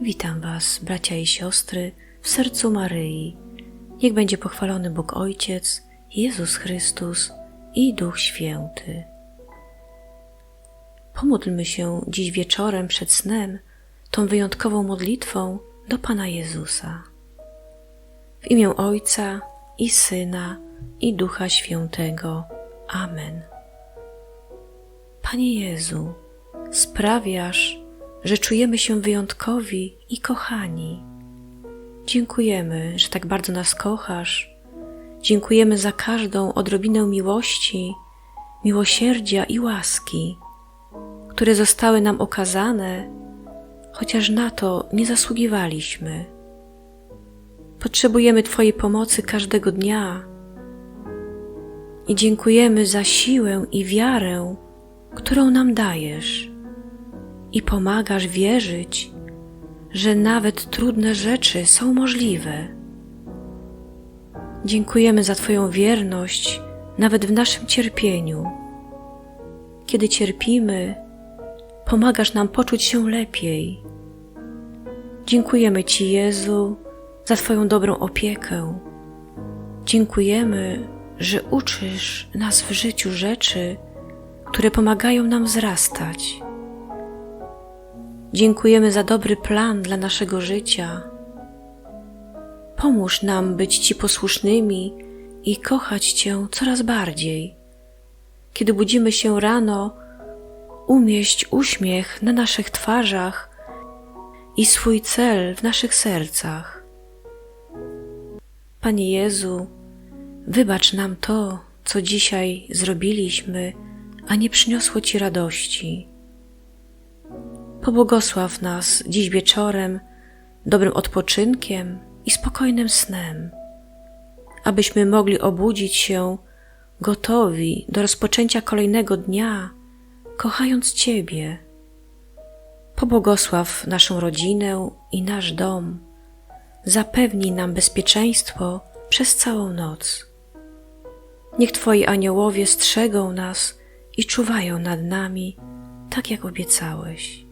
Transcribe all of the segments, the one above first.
Witam Was, bracia i siostry, w sercu Maryi. Niech będzie pochwalony Bóg Ojciec, Jezus Chrystus i Duch Święty. Pomódlmy się dziś wieczorem przed snem tą wyjątkową modlitwą do Pana Jezusa. W imię Ojca i Syna i Ducha Świętego. Amen. Panie Jezu, sprawiasz, że czujemy się wyjątkowi i kochani. Dziękujemy, że tak bardzo nas kochasz. Dziękujemy za każdą odrobinę miłości, miłosierdzia i łaski, które zostały nam okazane, chociaż na to nie zasługiwaliśmy. Potrzebujemy Twojej pomocy każdego dnia i dziękujemy za siłę i wiarę, którą nam dajesz i pomagasz wierzyć, że nawet trudne rzeczy są możliwe. Dziękujemy za Twoją wierność nawet w naszym cierpieniu. Kiedy cierpimy, pomagasz nam poczuć się lepiej. Dziękujemy Ci, Jezu, za Twoją dobrą opiekę. Dziękujemy, że uczysz nas w życiu rzeczy, które pomagają nam wzrastać. Dziękujemy za dobry plan dla naszego życia. Pomóż nam być Ci posłusznymi i kochać Cię coraz bardziej. Kiedy budzimy się rano, umieść uśmiech na naszych twarzach i swój cel w naszych sercach. Panie Jezu, wybacz nam to, co dzisiaj zrobiliśmy, a nie przyniosło Ci radości. Pobłogosław nas dziś wieczorem dobrym odpoczynkiem i spokojnym snem, abyśmy mogli obudzić się gotowi do rozpoczęcia kolejnego dnia, kochając Ciebie. Pobłogosław naszą rodzinę i nasz dom, zapewnij nam bezpieczeństwo przez całą noc. Niech Twoi aniołowie strzegą nas i czuwają nad nami, tak jak obiecałeś.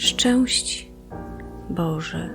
Szczęść Boże.